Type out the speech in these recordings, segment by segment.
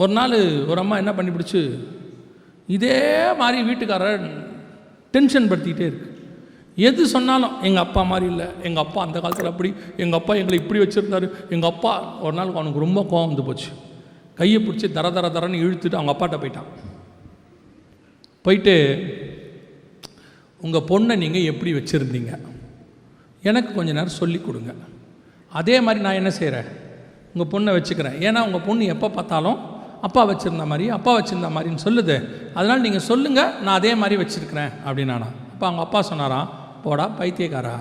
ஒரு நாள் ஒரு அம்மா என்ன பண்ணி பிடிச்சு இதே மாதிரி வீட்டுக்காரர் டென்ஷன் படுத்திக்கிட்டே இருக்கு. எது சொன்னாலும் எங்கள் அப்பா மாதிரி இல்லை எங்கள் அப்பா அந்த காலத்தில் அப்படி எங்கள் அப்பா எங்களை இப்படி வச்சுருந்தாரு எங்கள் அப்பா ஒரு நாள் அவனுக்கு ரொம்ப கோவம் வந்து போச்சு. கையை பிடிச்சி தர தர தரன்னு இழுத்துட்டு அவங்க அப்பாட்ட போயிட்டான். போயிட்டு உங்கள் பொண்ணை நீங்கள் எப்படி வச்சுருந்தீங்க? எனக்கு கொஞ்ச நேரம் சொல்லி கொடுங்க. அதே மாதிரி நான் என்ன செய்கிறேன் உங்கள் பொண்ணை வச்சுக்கிறேன். ஏன்னா உங்கள் பொண்ணு எப்போ பார்த்தாலும் அப்பா வச்சுருந்த மாதிரி அப்பா வச்சுருந்த மாதிரின்னு சொல்லுது. அதனால் நீங்கள் சொல்லுங்கள் நான் அதே மாதிரி வச்சுருக்கிறேன் அப்படின்னானா. அப்போ அவங்க அப்பா சொன்னாராம் போடா பைத்தியக்காரா.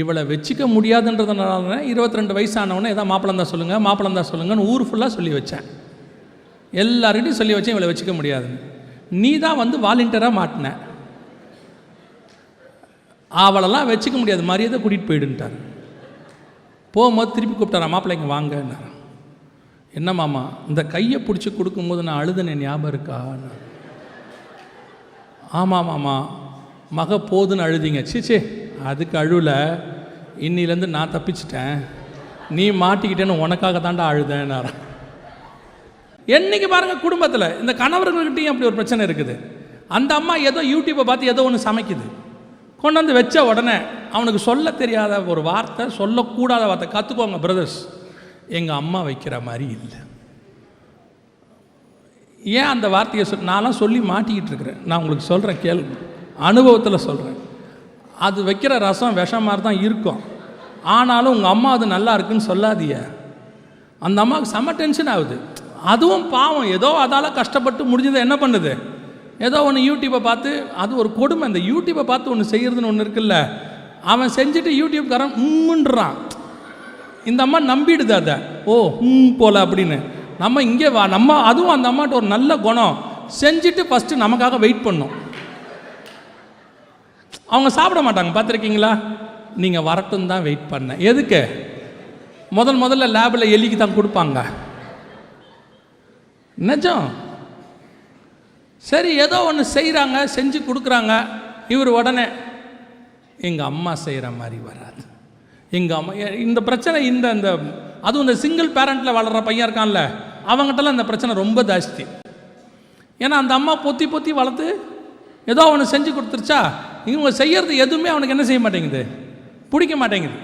இவளை வச்சுக்க முடியாதுன்றதுனால இருபத்தி ரெண்டு வயசானவொன்னே ஏதாவது மாப்பிளந்தா சொல்லுங்கள் மாப்பிளந்தா சொல்லுங்கன்னு ஊர் ஃபுல்லாக சொல்லி வச்சேன். எல்லார்கிட்டையும் சொல்லி வச்சேன் இவளை வச்சுக்க முடியாதுன்னு. நீ தான் வந்து வாலண்டியராக மாட்டின. அவளெல்லாம் வச்சுக்க முடியாது மரியாதை கூட்டிகிட்டு போயிடுன்ட்டார். போகும்போது திருப்பி கூப்பிட்டாரா மாப்பிள்ளைங்க வாங்கன்னார். என்ன மாமா இந்த கையை பிடிச்சி கொடுக்கும்போது நான் அழுதுனேன் ஞாபகம் இருக்கா? ஆமாம் மாமா மக போதுன்னு அழுதிங்க. சீச்சே அதுக்கு அழுவில் இன்னிலேருந்து நான் தப்பிச்சிட்டேன். நீ மாட்டிக்கிட்டேன்னு உனக்காக தாண்டா அழுதேன்னாரா? என்னைக்கு பாருங்கள் குடும்பத்தில் இந்த கணவர்கள்கிட்டையும் அப்படி ஒரு பிரச்சனை இருக்குது. அந்த அம்மா ஏதோ யூடியூப்பை பார்த்து ஏதோ ஒன்று சமைக்குது. கொண்டு வந்து வச்ச உடனே அவனுக்கு சொல்ல தெரியாத ஒரு வார்த்தை சொல்லக்கூடாத வார்த்தை. கற்றுக்கோங்க பிரதர்ஸ் எங்கள் அம்மா வைக்கிற மாதிரி இல்லை. ஏன் அந்த வார்த்தையை சொல் நான்லாம் சொல்லி மாட்டிக்கிட்டு இருக்கிறேன். நான் உங்களுக்கு சொல்கிறேன் கேள்வி அனுபவத்தில் சொல்கிறேன் அது வைக்கிற ரசம் விஷம் மாதிரி தான் இருக்கும். ஆனாலும் உங்கள் அம்மா அது நல்லா இருக்குன்னு சொல்லாதிய அந்த அம்மாவுக்கு செம்ம டென்ஷன் ஆகுது. அதுவும் பாவம். ஏதோ அதால் கஷ்டப்பட்டு முடிஞ்சதை என்ன பண்ணுது? ஏதோ ஒன்று யூடியூப்பை பார்த்து அது ஒரு கொடுமை. இந்த யூடியூப்பை பார்த்து ஒன்று செய்கிறதுன்னு ஒன்று இருக்குல்ல. அவன் செஞ்சுட்டு யூடியூப்காரன் உம்முன்றான். இந்த அம்மா நம்பிடுது அதை. ஓ ஹம் போல அப்படின்னு. நம்ம இங்கே வா நம்ம அதுவும் அந்த அம்மாட்ட ஒரு நல்ல குணம். செஞ்சுட்டு ஃபஸ்ட்டு நமக்காக வெயிட் பண்ணும். அவங்க சாப்பிட மாட்டாங்க பார்த்துருக்கீங்களா? நீங்கள் வரட்டும் தான் வெயிட் பண்ணேன். எதுக்கு? முதல் முதல்ல லேபில் எலிக்கு தான் கொடுப்பாங்க. நிஜம். சரி ஏதோ ஒன்று செய்கிறாங்க செஞ்சு கொடுக்குறாங்க. இவர் உடனே எங்கள் அம்மா செய்கிற மாதிரி வராது. எங்கள் அம்மா இந்த பிரச்சனை இந்த இந்த அதுவும் இந்த சிங்கிள் பேரண்ட்டில் வளர்கிற பையன் இருக்கான்ல அவங்ககிட்டலாம் இந்த பிரச்சனை ரொம்ப ஜாஸ்தி. ஏன்னா அந்த அம்மா பொத்தி பொத்தி வளர்த்து ஏதோ அவனை செஞ்சு கொடுத்துருச்சா இவங்க செய்யறது எதுவுமே அவனுக்கு என்ன செய்ய மாட்டேங்குது? பிடிக்க மாட்டேங்குது.